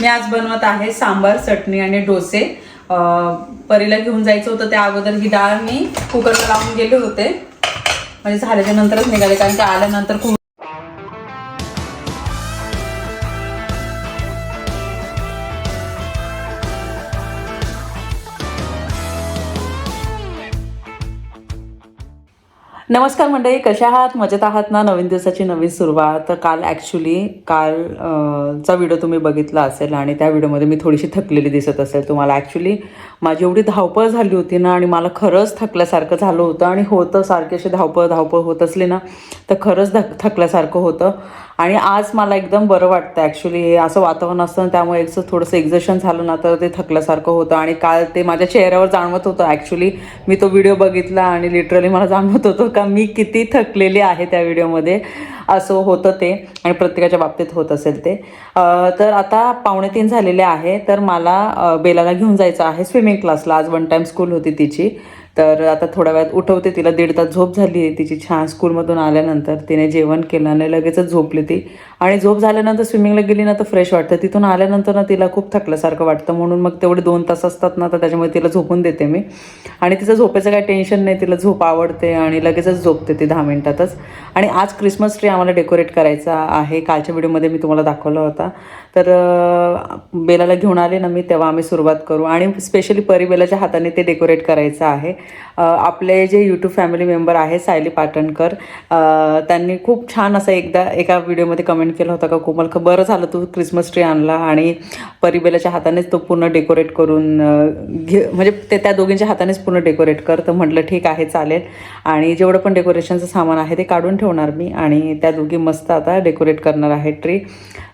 मी आज बनवत आहे सांबार चटणी आणि डोसे. परीला घेऊन जायचं होतं त्या अगोदर. ही डाळ मी कुकरला लावून गेले होते. म्हणजे झाल्याच्या नंतरच निघाले कारण की आल्यानंतर नमस्कार मंडळी कशा आहात? मजेत आहात ना? नवीन दिवसाची नवीन सुरुवात. तर काल ॲक्च्युली काल चा व्हिडिओ तुम्ही बघितला असेल आणि त्या व्हिडिओमध्ये मी थोडीशी थकलेली दिसत असेल. तुम्हाला ॲक्च्युली माझी एवढी धावपळ झाली होती ना आणि मला खरंच थकल्यासारखं झालं होतं आणि होतं सारखी अशी धावपळ धावपळ होत असली ना तर खरंच धक थकल्यासारखं होतं. आणि आज मला एकदम बरं वाटतं ॲक्च्युली हे असं वातावरण असतं ना, त्यामुळे एकचं थोडंसं एक्झर्शन झालं ना तर ते थकल्यासारखं होतं. आणि काल ते माझ्या चेहऱ्यावर जाणवत होतं. ॲक्च्युली मी तो व्हिडिओ बघितला आणि लिटरली मला जाणवत होतं का मी किती थकलेली आहे त्या व्हिडिओमध्ये असं होतं ते आणि प्रत्येकाच्या बाबतीत होत असेल ते. तर आता पावणे तीन झालेले आहे. तर मला बेलाला घेऊन जायचं आहे स्विमिंग क्लासला आज वन टाईम स्कूल होती तिची. तर आता थोड्या वेळात उठवते तिला दीड तास झोप झाली आहे तिची छान स्कूलमधून आल्यानंतर तिने जेवण केलं आणि लगेचच झोपली ती. आणि झोप झाल्यानंतर स्विमिंगला गेली ना तर फ्रेश वाटतं. तिथून आल्यानंतर ना तिला खूप थकल्यासारखं वाटतं. म्हणून मग तेवढे दोन तास असतात ना तर त्याच्यामुळे तिला झोपून देते मी. आणि तिचं झोपेचं काही टेन्शन नाही. तिला झोप आवडते आणि लगेचच झोपते ती दहा मिनिटातच. आणि आज क्रिसमस ट्री आम्हाला डेकोरेट करायचा आहे. कालच्या व्हिडिओमध्ये मी तुम्हाला दाखवला होता. तर बेलाला घेऊन आले ना मी तेव्हा आम्ही सुरुवात करू. आणि स्पेशली परीबेलाच्या हाताने ते डेकोरेट करायचं आहे. आपले जे यूट्यूब फॅमिली मेंबर आहे सायली पाटणकर त्यांनी खूप छान असं एकदा एका व्हिडिओमध्ये कमेंट केला होता का कोमल? ख- बरं झालं तू क्रिसमस ट्री आणला आणि परिबेलाच्या हातानेच तो पूर्ण डेकोरेट करून घे म्हणजे ते त्या दोघींच्या हातानेच पूर्ण डेकोरेट कर. तर म्हटलं ठीक आहे चालेल. आणि जेवढं पण डेकोरेशनचं सामान आहे ते काढून ठेवणार मी आणि त्या दोघी मस्त आता डेकोरेट करणार आहे ट्री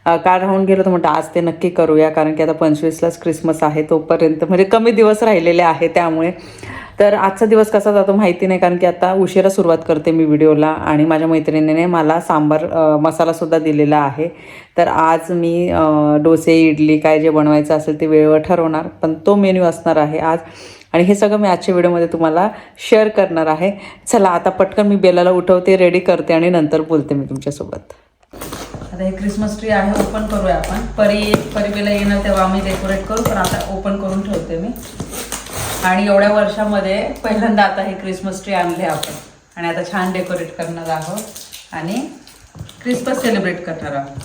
अ, काल राहून गेलो तर म्हटलं आज ते नक्की करूया. कारण की आता पंचवीसलाच क्रिसमस आहे तोपर्यंत म्हणजे कमी दिवस राहिलेले आहे त्यामुळे. तर आजचा दिवस कसा जातो माहिती नाही कारण की आता उशिरा सुरुवात करते मी व्हिडिओला आणि माझ्या मैत्रिणीने मला सांबार मसालासुद्धा दिलेला आहे. तर आज मी डोसे इडली काय जे बनवायचं असेल ते वेळेवर ठरवणार पण तो मेन्यू असणार आहे आज. आणि हे सगळं मी आजच्या व्हिडिओमध्ये तुम्हाला शेअर करणार आहे. चला आता पटकन मी बेलाला उठवते रेडी करते आणि नंतर बोलते मी तुमच्यासोबत. आता हे क्रिसमस ट्री आहे ओपन करूया आपण. परी परिबेला येणार तेव्हा आम्ही डेकोरेट करू पण आता ओपन करून ठेवते मी. आणि एवढ्या वर्षामध्ये पहिल्यांदा आता हे क्रिसमस ट्री आणले आपण. आणि आता छान डेकोरेट करणार आहोत. आणि क्रिसमस सेलिब्रेट करणार आहोत.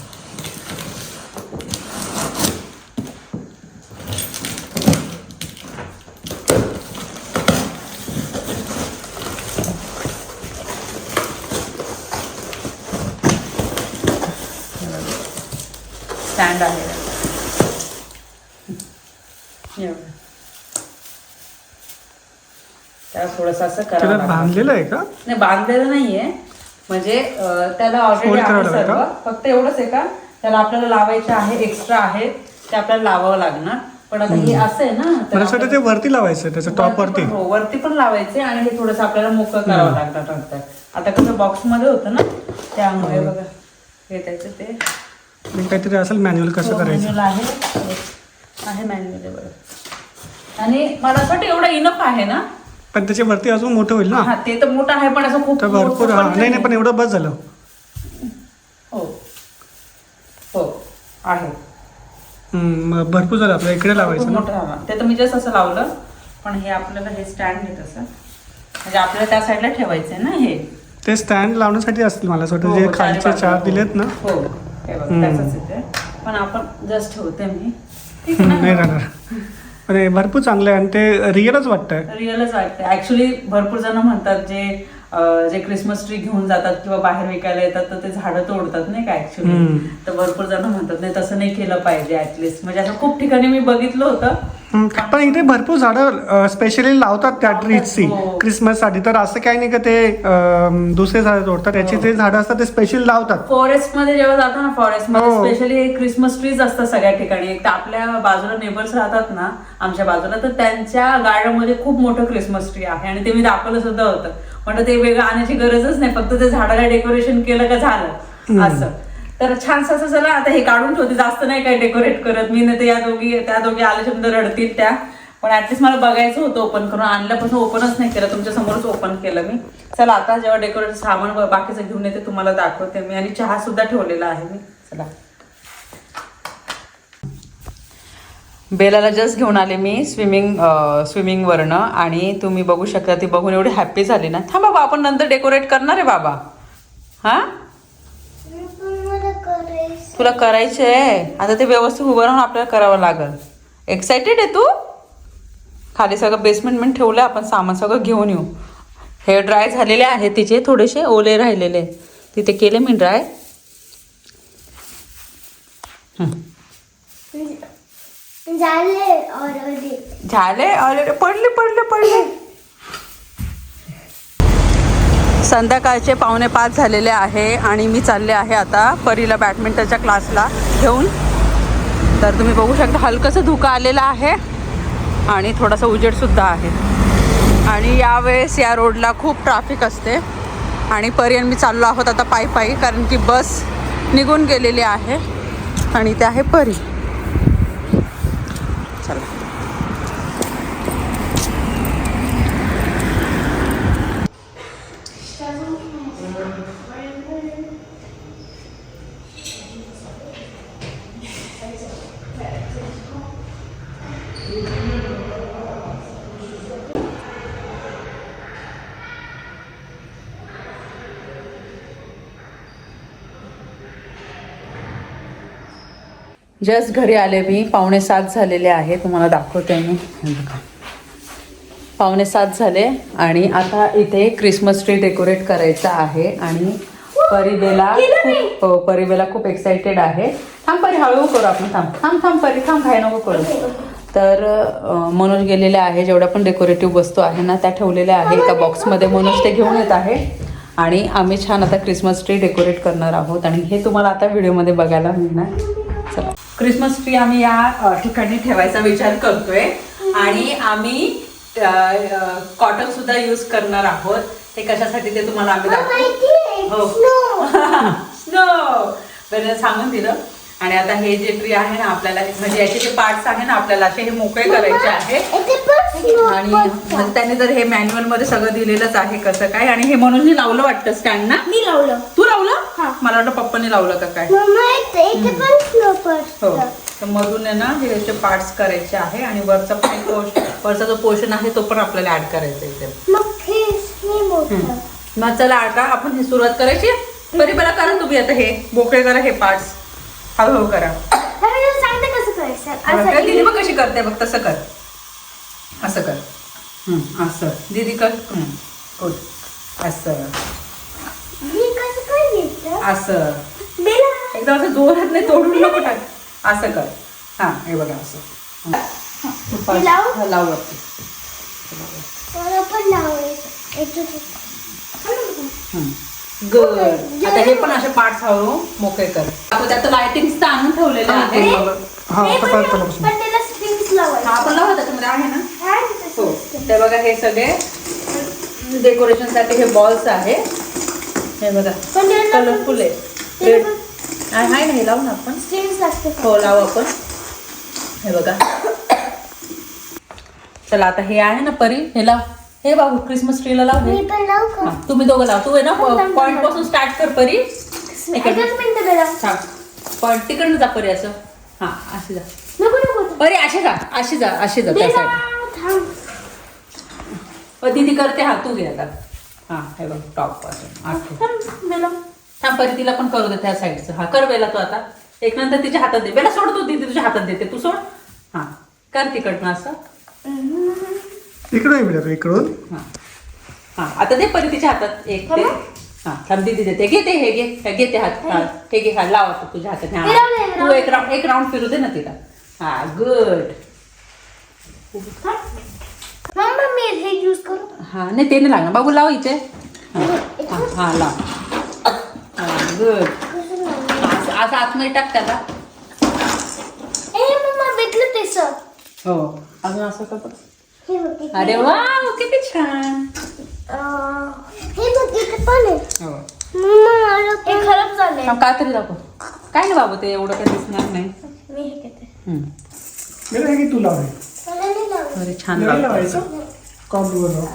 स्टँड आहे एवढं. त्याला थोडंसं असं त्याला करावं लागतं. बांधलेलं आहे का? नाही बांधलेलं नाहीये. म्हणजे अं, त्याला ऑलरेडी Fold आहे करावं लागेल सर्व? फक्त एवढंच आहे का? त्याला आपल्याला लावायचे आहे एक्स्ट्रा आहे ते आपल्याला लावावं लागणार. पण आता हे असं आहे ना तर मला असं वाटतं ते वरती लावायचं आहे, त्याच्या टॉप वरती हो वरती पण लावायचे आणि हे थोडंसं आपल्याला मोकळं करावं लागणार नंतर. आता कसं बॉक्समध्ये होतं ना त्यामुळे बघा हे त्याचं ते काहीतरी असेल मॅन्युअल कसं हो, करायचं? आहे. आहे मॅन्युअल बरं. आणि मला असं वाटतं एवढं इनफ आहे ना पण त्याच्या वरती अजून मोठं होईल ना? हा ते तर मोठं आहे पण असं खूप तर भरपूर हा. नाही नाही पण एवढं बस झालं. हो. हो आहे. हम्म, मग भरपूर झालं आपल्या इकडे खूप लावायचं ना? मोठं. ते तर मी जस्ट असं लावलं पण हे आपल्याला हे स्टँड आहे तसं म्हणजे आपल्याला त्या साईडला ठेवायचं ना हे? ते स्टँड लावण्यासाठी असतील मला असं हो, वाटतं जे हो, चारी खालचे चार. दिलेत ना? हो हे बघ हम्म. त्याचंच आहे ते. पण आपण जस्ट ठेवते मी. ठीक आहे नाही ना राहणार. अरे भरपूर चांगलं आहे आणि ते रिअलच वाटतंय. रिअलच वाटतं ऍक्च्युली भरपूर जण म्हणतात जे जे क्रिसमस ट्री घेऊन जातात किंवा बाहेर विकायला येतात तर ते झाडं तोडतात नाही का ऍक्च्युली. तर भरपूर जण म्हणतात नाही तसं नाही केलं पाहिजे ऍटलिस्ट म्हणजे असं खूप ठिकाणी मी बघितलं होतं. पण इथे भरपूर झाडं स्पेशली लावतात त्या ट्रीजची हो. क्रिसमससाठी. तर असं काही नाही का ते दुसरे झाडं तोडतात. याची हो. जे झाडं असतात ते स्पेशल लावतात. फॉरेस्टमध्ये जेव्हा जातो ना फॉरेस्टमध्ये हो. स्पेशली क्रिसमस ट्रीज असतात सगळ्या ठिकाणी. एक तर आपल्या बाजूला नेबर्स राहतात ना आमच्या बाजूला तर त्यांच्या गार्डनमध्ये खूप मोठं क्रिसमस ट्री आहे आणि ते मी दाखवलं सुद्धा होतं. म्हणलं ते वेगळं आणण्याची गरजच नाही. फक्त ते झाडाला डेकोरेशन केलं का झालं. असं. तर छान असं चला आता हे काढून ठेवते. जास्त नाही काही डेकोरेट करत. मी नाही या दोघी त्या दोघी आल्याच्यानंतर रडतील त्या. पण ऍटलीस्ट मला बघायचं होतं ओपन करून. आणल्यापासून ओपनच नाही केलं. तुमच्या समोरच ओपन केलं मी. चला आता जेव्हा डेकोरेट सामान बाकीचं घेऊन येते तुम्हाला दाखवते मी. आणि चहा सुद्धा ठेवलेला आहे मी. चला. बेलाला जस्ट घेऊन आले मी स्विमिंग स्विमिंगवरनं आणि तुम्ही बघू शकता ती बघून एवढी हॅप्पी झाली ना. थांब बाबा आपण नंतर डेकोरेट करणार आहे बाबा. हां? तुला करायचे आहे आता ते व्यवस्थित उभं राहून आपल्याला करावं लागेल. एक्सायटेड आहे तू? खाली सगळं बेसमेंट पण ठेवलं आपण सामान सगळं घेऊन येऊ. हेअर ड्राय झालेले आहे तिचे थोडेसे ओले राहिलेले. तिथे केले मी ड्राय झाले ऑलरेडी झाले? ऑलरेडी पडले पडले पडले. संध्याकाळचे पावणे पाच झालेले आहे आणि मी चालले आहे आता परीला बॅडमिंटनच्या क्लासला घेऊन. तर तुम्ही बघू शकता हलकंसं धुकं आलेलं आहे आणि थोडासा उजेडसुद्धा आहे. आणि यावेळेस या रोडला खूप ट्रॅफिक असते. आणि परी आणि मी चाललो आहोत आता पायी पायी कारण की बस निघून गेलेली आहे. आणि ते आहे परी. जस्ट घरी आले मी. पावणे सात झालेले आहे. तुम्हाला दाखवते मी. बघा. पावणे सात झाले आणि आता इथे क्रिसमस ट्री डेकोरेट करायचं आहे आणि परिबेला खूप हो, परिबेला खूप एक्साइटेड आहे. थांब परी हळूहळू करू आपण. थांब. थांब थांब परी. थांब घाय नको करू. तर मनोज गेलेले आहे. जेवढ्या पण डेकोरेटिव्ह वस्तू आहे ना त्या ठेवलेल्या आहे एका बॉक्समध्ये मनोज ते घेऊन येत आहे. आणि आम्ही छान आता क्रिसमस ट्री डेकोरेट करणार आहोत. आणि हे तुम्हाला आता व्हिडिओमध्ये बघायला मिळणार. चला. क्रिसमस ट्री आम्ही या ठिकाणी ठेवायचा विचार करतोय. आणि आम्ही कॉटन सुद्धा यूज करणार आहोत. ते कशासाठी ते तुम्हाला आम्ही दाखवू. हो. स्नो बरं सांगून दिलं. आणि आता हे जे ट्री आहे ना आपल्याला म्हणजे याचे जे पार्ट्स आहे ना आपल्याला असे हे मोकळे करायचे आहे आणि म्हणजे त्यांनी तर हे मॅन्युअलमध्ये सगळं दिलेलंच आहे कसं काय. आणि हे म्हणून मी लावलं वाटतं स्टँड ना? मी लावलं. तू लावलं? मला वाटतं पप्पाने लावलं का काय? हो. तर मधून आहे ना हे असे पार्ट्स करायचे आहे आणि वरचा पण वरचा जो पोर्शन आहे तो पण आपल्याला ऍड करायचा आहे इथे. मग चला आता आपण ही सुरुवात करायची. बरी बरं करा तुम्ही आता हे. मोकळे करा हे पार्ट्स हळूहळू करा. सांगते कसं करायचं. कशी करते? बघ तसं कर. असं कर. हम्म, असं. दीदी कर. असं. असं. बेला. एकदम असं जोरात नाही तोडून नको टाक. असं कर. हा हे बघा असं. हे. लावू? पण लावायचं याच्यात. गुड आता हे पण असे पार्ट्स हळू मोकळे कर. आता त्यात लाइटिंग आणून ठेवलेलं आहे. हा हे हा लावायचं आपण लावा त्याच्यामध्ये आहे ना. हो? ते बघा हे सगळे डेकोरेशनसाठी हे बॉल्स आहे. हे बघा कलरफुल आहे. रेड आहे ना हे लावू ना आपण? स्ट्रिंग्स लागते हो लावू आपण. हे बघा. चला आता हे आहे ना परी हे लाव. हे बाबू क्रिसमस ट्रीला लाव हे. हा, तुम्ही दोघं लाव. तू आहे ना पॉइंटपासून स्टार्ट कर परी. एकच मिनिट पॉइंट तिकडनं जा परी असं. हा अशी जा. परी अशी जा अशी जा अशी जा त्या साईड दीदी करते हा तू घे आता. हा हे बघ टॉपपासून. थांब परी तिला पण करू दे त्या साईडचं. हा कर बेला तू आता. एक नंतर तिच्या हातात दे. बेला सोड तू दीदी तुझ्या हातात देते. तू सोड. हा कर तिकडनं असं. इकडे आहे बेटा तू इकडून. हा. हा आता दे परी तिच्या हातात. एक ते हा थांब दीदी देते. घे ते हे घे. हे घे ते हात. हा. हे घे हा लाव आता तुझ्या हातात. हे हा तू एक राऊंड एक राऊंड फिरू दे ना तिला. हा गुड मम्मा मी हे यूज करू? हा नाही ते नाही लागणार. बाबू लाव इथे. हा हा, लाव. गुड? असं आतमध्ये टाक त्याला. ए मम्मा भेटलं ते सर हो अजून असं कर बघ. बघ इथे. अरे वा किती छान. हे बघ इथे पण आहे. हो. मम्मा मला हे खराब थांब, काय तरी दाखव. काय नाही बाबू ते एवढं काही दिसणार नाही. मी हे घेते. बेटा हे की तू लाव हे. मला नाही लावलं. अरे छान. लावायचं? कॉम्प्युटर लाव.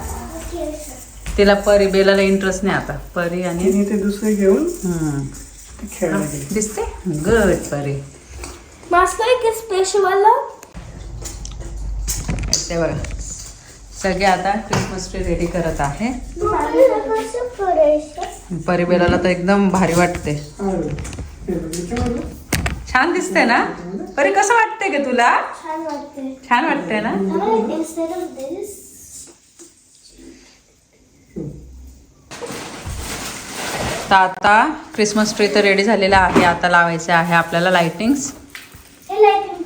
तिला परी बेलाला इंटरेस्ट नाही आता. परी आणि तिने ते दुसरे घेऊन हम्म. ते खेळायला गेली. दिसते गुड परी. मास्क आहे की स्पेशल वाला? ते बघा. सगळे आता क्रिसमस ट्री रेडी करत आहे. करायचं परिबेलाला तर एकदम भारी वाटते छान दिसते ना? परी कसं वाटते ग तुला? छान वाटते छान वाटते ना? तर आता क्रिसमस ट्री तर रेडी झालेला आहे. आता लावायचे आहे आपल्याला लाइटिंग्स हे लाईटिंग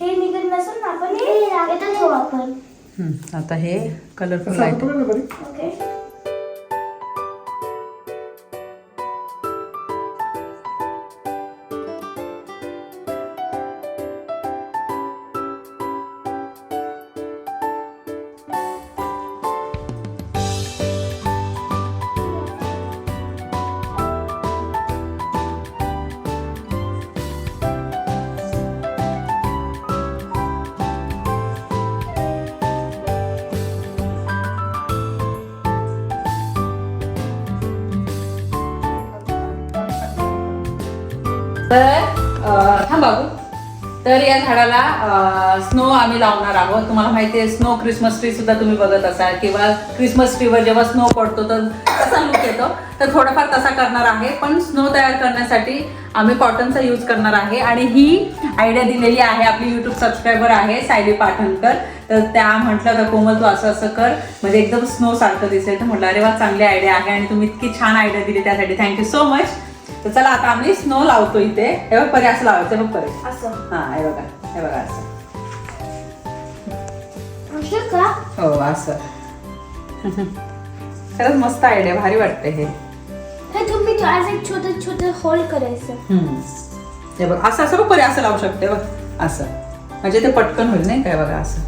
हे निघत नसेल ना आपण? हे आपण. आता हे कलरफुल लाइट ओके अं, बाबू. तर या झाडाला स्नो आम्ही लावणार आहोत. तुम्हाला माहिती आहे स्नो क्रिसमस ट्री सुद्धा तुम्ही बघत असाल. किंवा क्रिसमस ट्रीवर जेव्हा स्नो पडतो तर कसा लुक येतो. तर थोडाफार तसा करणार आहे. पण स्नो तयार करण्यासाठी आम्ही कॉटनचा यूज करणार आहे. आणि ही आयडिया दिलेली आहे आपली यूट्यूब सबस्क्रायबर आहे सायली पाठणकर. तर त्या म्हटलं तर कोमल तू असं असं कर. म्हणजे एकदम स्नो सारखं दिसेल. तर म्हटलं अरे वा चांगली आयडिया आहे. आणि तुम्ही इतकी छान आयडिया दिली त्यासाठी. थँक्यू सो मच तर चला आता आम्ही स्नो लावतो इथे. हे बघ परी असं लावायचं बघ परी. असं. हा हे बघा हे बघा असं. असं का? हो असं. खरंच मस्त आयडिया भारी वाटते हे. हे तुम्ही तो आज एक छोटं छोटं होल करायचं. हे बघ असं असं बघ परी असं लावू शकते बघ. असं. म्हणजे ते पटकन होईल नाही काय बघा असं.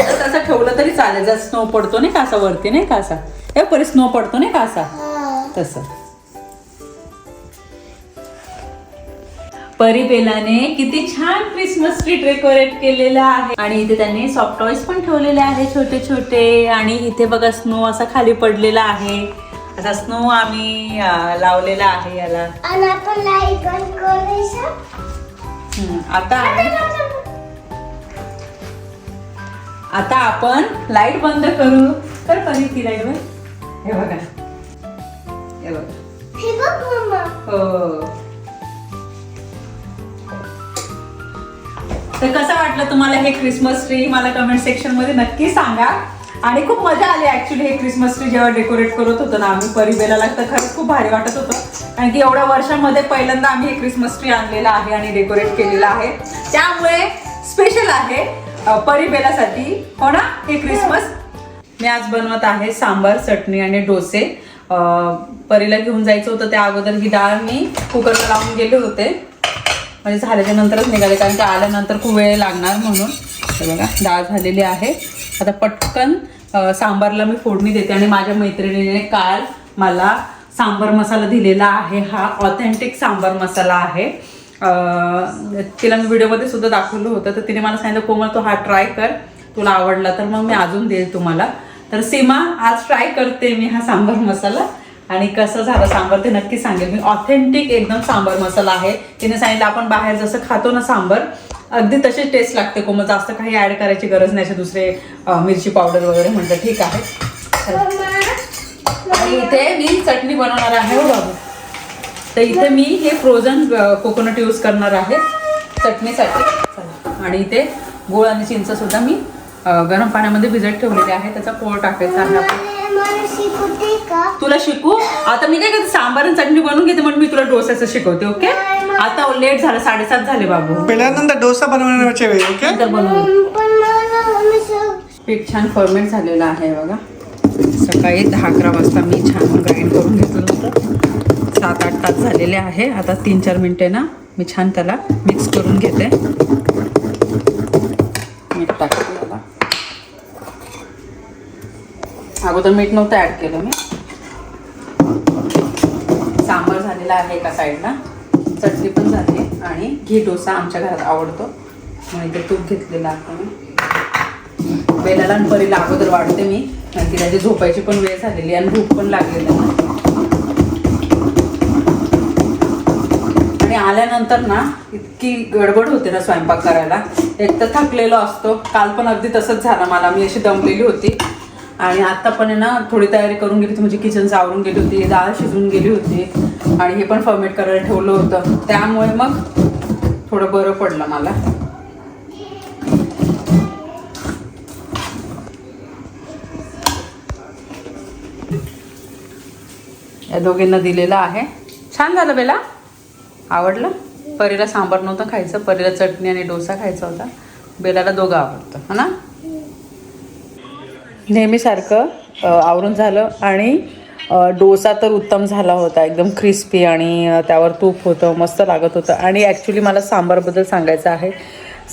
तसं ठेवलं तरी चालेल. जर स्नो पडतो नाही का असा वरती नाही का असा. हे परी स्नो पडतो नाही का असा. तसं. परिबेलाने किती छान क्रिसमस ट्री डेकोरेट केलेला आहे. आणि इथे त्यांनी सॉफ्ट टॉईस पण ठेवलेले आहे छोटे छोटे आणि इथे बघा स्नो असा खाली पडलेला आहे. असा स्नो आम्ही लावलेला आहे याला. आता आता आपण लाइट बंद करू. तर कधी ती लाइट बघा. हे बघा. हे बघ हो. तर कसं वाटलं तुम्हाला हे क्रिसमस ट्री मला कमेंट सेक्शनमध्ये नक्की सांगा. आणि खूप मजा आली ऍक्च्युली हे क्रिसमस ट्री जेव्हा डेकोरेट करत होतो ना आम्ही परिबेला तर खरंच खूप भारी वाटत होतं. कारण की एवढ्या वर्षांमध्ये पहिल्यांदा आम्ही हे क्रिसमस ट्री आणलेला आहे आणि डेकोरेट केलेला आहे. त्यामुळे स्पेशल आहे परिबेलासाठी हो ना? हे क्रिसमस मी आज बनवत आहे सांबार चटणी आणि डोसे. परीला घेऊन जायचं होतं त्या अगोदर. ही डाळ मी कुकरला लावून गेले होते. म्हणजे झाल्याच्या नंतरच निघाले कारण की आल्यानंतर खूप वेळ लागणार म्हणून. बघा डाळ झालेली आहे. आता पटकन सांबारला मी फोडणी देते आणि माझ्या मैत्रिणीने काल मला सांबार मसाला दिलेला आहे. हा ऑथेंटिक सांबार मसाला आहे. तिला मी व्हिडिओमध्ये सुद्धा दाखवलं होतं तर तिने मला सांगितलं कोमल तू हा ट्राय कर. तुला आवडला तर मग मी अजून देईल तुम्हाला. तर सीमा आज ट्राय करते मी हा सांबार मसाला. आणि कसं झालं सांबार ते नक्की सांगेल. मी ऑथेंटिक एकदम सांबार मसाला आहे. तिने सांगितलं आपण बाहेर जसं खातो ना सांबार अगदी तशी टेस्ट लागते कोमल. जास्त काही ऍड करायची गरज नाही असे दुसरे मिरची पावडर वगैरे म्हणतात ठीक आहे. आणि इथे मी चटणी बनवणार आहे हो बाबू. तर इथे मी हे फ्रोझन कोकोनट यूज करणार आहे चटणीसाठी. आणि इथे गोळ आणि चिंचसुद्धा मी गरम पाण्यामध्ये भिजत ठेवलेले आहे त्याचा पोळ टाकायचा आहे. तुला शिकू? आता मी काय करते सांबार आणि चटणी बनवून घेते म्हणून मी तुला डोस्याचं शिकवते ओके? आता लेट झालं साडेसात झाले बाबू. पहिल्यांदा डोसा बनवण्याच्या वेळी ओके? पीठ छान फर्मेंट झालेलं आहे बघा. सकाळी दहा अकरा वाजता मी छान ग्राइंड करून घेतलं होतं. सात आठ तास झालेले आहे. आता तीन चार मिनटे ना मी छान त्याला मिक्स करून घेते मीठ टाकते याला अगोदर मीठ नव्हतं ॲड केलं मी. सांबार झालेला आहे एका साईडला चटणी पण झाली आणि घी डोसा आमच्या घरात आवडतो. म्हणून इथे तूप घेतलेला आहे मी बेलाला आणि परीला अगोदर वाढते मी. आणि तिला त्याची झोपायची पण वेळ झालेली आणि भूक पण लागलेली आणि आल्यानंतर ना इतकी गडबड होते ना स्वयंपाक करायला. एक तर थकलेलो असतो. काल पण अगदी तसंच झालं मला. मी अशी दमलेली होती. आणि आता पण आहे ना थोडी तयारी करून गेली होती म्हणजे किचनचं आवरून गेली होती डाळ शिजून गेली होती आणि हे पण फर्मेट करायला ठेवलं होतं. त्यामुळे मग थोडं बरं पडलं मला. या दोघींना दिलेलं आहे. छान झालं बेला. आवडलं? परीला सांबार नव्हतं खायचं परीला चटणी आणि डोसा खायचा होता. बेलाला दोघं आवडतं है ना? नेहमीसारखं आवरून झालं आणि डोसा तर उत्तम झाला होता. एकदम क्रिस्पी आणि त्यावर तूप होतं मस्त लागत होतं. आणि ॲक्च्युली मला सांबारबद्दल सांगायचं आहे.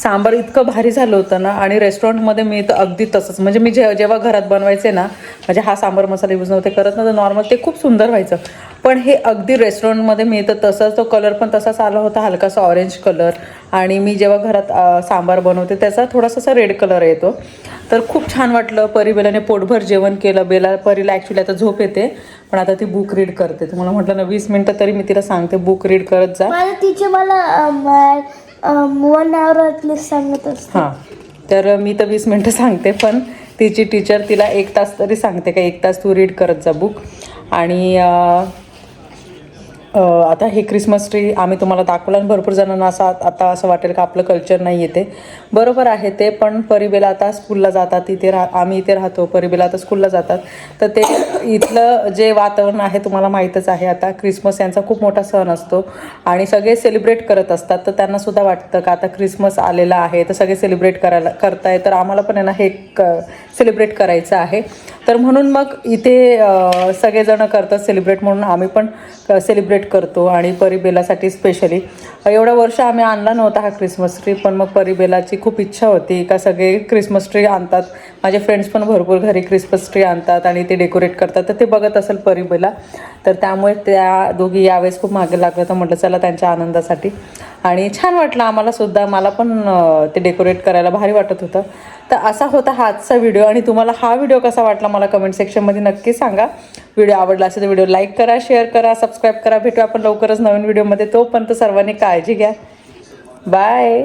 सांबार इतकं भारी झालं होतं ना आणि रेस्टॉरंटमध्ये मी तर अगदी तसंच म्हणजे मी जे जेव्हा घरात बनवायचे ना म्हणजे हा सांबार मसाला यूज नव्हते करत ना तर नॉर्मल ते खूप सुंदर व्हायचं. पण हे अगदी रेस्टॉरंटमध्ये मी तर तसंच तो कलर पण तसाच आला होता हलकासा ऑरेंज कलर आणि मी जेव्हा घरात सांबार बनवते त्याचा थोडासा असा रेड कलर येतो. तर खूप छान वाटलं परी बेलाने पोटभर जेवण केलं. बेला परीला ॲक्च्युली आता झोप येते पण आता ती बुक रीड करते. तुम्हाला म्हटलं ना वीस मिनटं तरी मी तिला सांगते बुक रीड करत जा. तिचे मला वन आवर ॲटलिस्ट सांगत असते. हां. तर मी तर वीस मिनटं सांगते पण तिची टीचर तिला एक तास तरी सांगते का एक तास तू रीड करत जा बुक आणि आता हे क्रिसमस ट्री आम्ही तुम्हाला दाखवलं आणि भरपूर जणांना असं आता असं वाटेल का आपलं कल्चर नाही येते. बरोबर आहे ते पण परिबेला आता स्कूलला जातात इथे राह आम्ही इथे राहतो परिबेला आता स्कूलला जातात. तर ते इथलं जे वातावरण आहे तुम्हाला माहीतच आहे आता क्रिसमस यांचा खूप मोठा सण असतो. आणि सगळे सेलिब्रेट करत असतात तर त्यांना सुद्धा वाटतं का आता क्रिसमस आलेला आहे तर सगळे सेलिब्रेट करायला करताय तर आम्हाला पण आहे ना हे क सेलिब्रेट करायचं आहे. तर म्हणून मग इथे सगळेजणं करतात सेलिब्रेट म्हणून आम्ही पण सेलिब्रेट करतो. आणि परिबेलासाठी स्पेशली एवढ्या वर्ष आम्ही आणला नव्हता हा क्रिसमस ट्री पण मग परिबेलाची खूप इच्छा होती. का सगळे क्रिसमस ट्री आणतात. माझे फ्रेंड्स पण भरपूर घरी क्रिसमस ट्री आणतात आणि ते डेकोरेट करतात. तर ते बघत असेल परिबेला तर त्यामुळे त्या दोघी यावेळेस खूप मागे लागलं तर म्हटलं चला त्यांच्या आनंदासाठी. आणि छान वाटलं आम्हाला सुद्धा. मला पण ते डेकोरेट करायला भारी वाटत होतं. तर असा होता हा आजचा व्हिडिओ आणि तुम्हाला हा व्हिडिओ कसा वाटला मला कमेंट सेक्शनमध्ये नक्की सांगा. व्हिडिओ आवडला असेल तर व्हिडिओ लाईक करा शेअर करा सबस्क्राईब करा. भेटू आपण लवकरच नवीन व्हिडिओमध्ये तोपर्यंत सर्वांनी काळजी घ्या. बाय